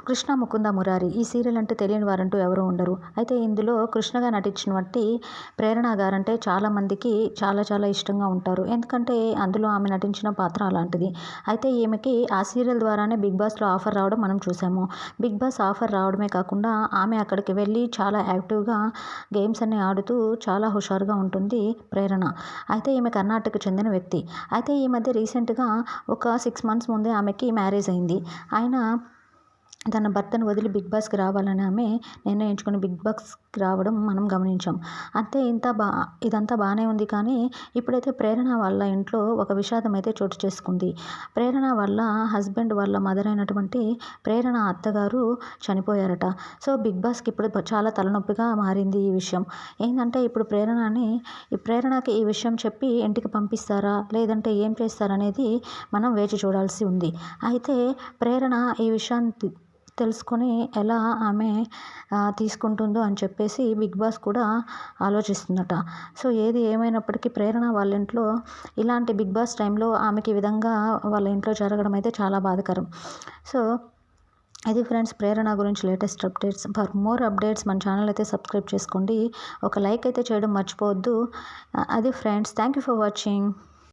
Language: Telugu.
కృష్ణ ముకుంద మురారి. ఈ సీరియల్ అంటే తెలియని వారంటూ ఎవరు ఉండరు. అయితే ఇందులో కృష్ణగా నటించినటువంటి ప్రేరణ గారంటే చాలామందికి చాలా చాలా ఇష్టంగా ఉంటారు. ఎందుకంటే అందులో ఆమె నటించిన పాత్ర అలాంటిది. అయితే ఈమెకి ఆ సీరియల్ ద్వారానే బిగ్ బాస్లో ఆఫర్ రావడం మనం చూసాము. బిగ్ బాస్ ఆఫర్ రావడమే కాకుండా ఆమె అక్కడికి వెళ్ళి చాలా యాక్టివ్గా గేమ్స్ అన్ని ఆడుతూ చాలా హుషారుగా ఉంటుంది ప్రేరణ. అయితే ఈమె కర్ణాటకకు చెందిన వ్యక్తి. అయితే ఈ మధ్య రీసెంట్గా ఒక సిక్స్ మంత్స్ ముందే ఆమెకి మ్యారేజ్ అయింది. ఆయన తన భర్తను వదిలి బిగ్ బాస్కి రావాలని ఆమె నిర్ణయించుకుని బిగ్ బాస్కి రావడం మనం గమనించాం. అంతే ఇంత బా ఇదంతా బాగానే ఉంది కానీ ఇప్పుడైతే ప్రేరణ వాళ్ళ ఇంట్లో ఒక విషాదం అయితే చోటు చేసుకుంది. ప్రేరణ వాళ్ళ హస్బెండ్ వాళ్ళ మదర్ అయినటువంటి ప్రేరణ అత్తగారు చనిపోయారట. సో బిగ్ బాస్కి ఇప్పుడు చాలా తలనొప్పిగా మారింది ఈ విషయం. ఏంటంటే ఇప్పుడు ప్రేరణని ఈ ప్రేరణకి ఈ విషయం చెప్పి ఇంటికి పంపిస్తారా లేదంటే ఏం చేస్తారనేది మనం వేచి చూడాల్సి ఉంది. అయితే ప్రేరణ ఈ విషయాన్ని తెలుసుకొని ఎలా ఆమె తీసుకుంటుందో అని చెప్పేసి బిగ్ బాస్ కూడా ఆలోచిస్తుందట. సో ఏది ఏమైనప్పటికీ ప్రేరణ వాళ్ళ ఇంట్లో ఇలాంటి బిగ్ బాస్ టైంలో ఆమెకి ఈ విధంగా వాళ్ళ ఇంట్లో జరగడం అయితే చాలా బాధకరం. సో ఇది ఫ్రెండ్స్ ప్రేరణ గురించి latest updates. For more updates మన ఛానల్ అయితే సబ్స్క్రైబ్ చేసుకోండి. ఒక లైక్ అయితే చేయడం మర్చిపోవద్దు. అది friends thank you for watching.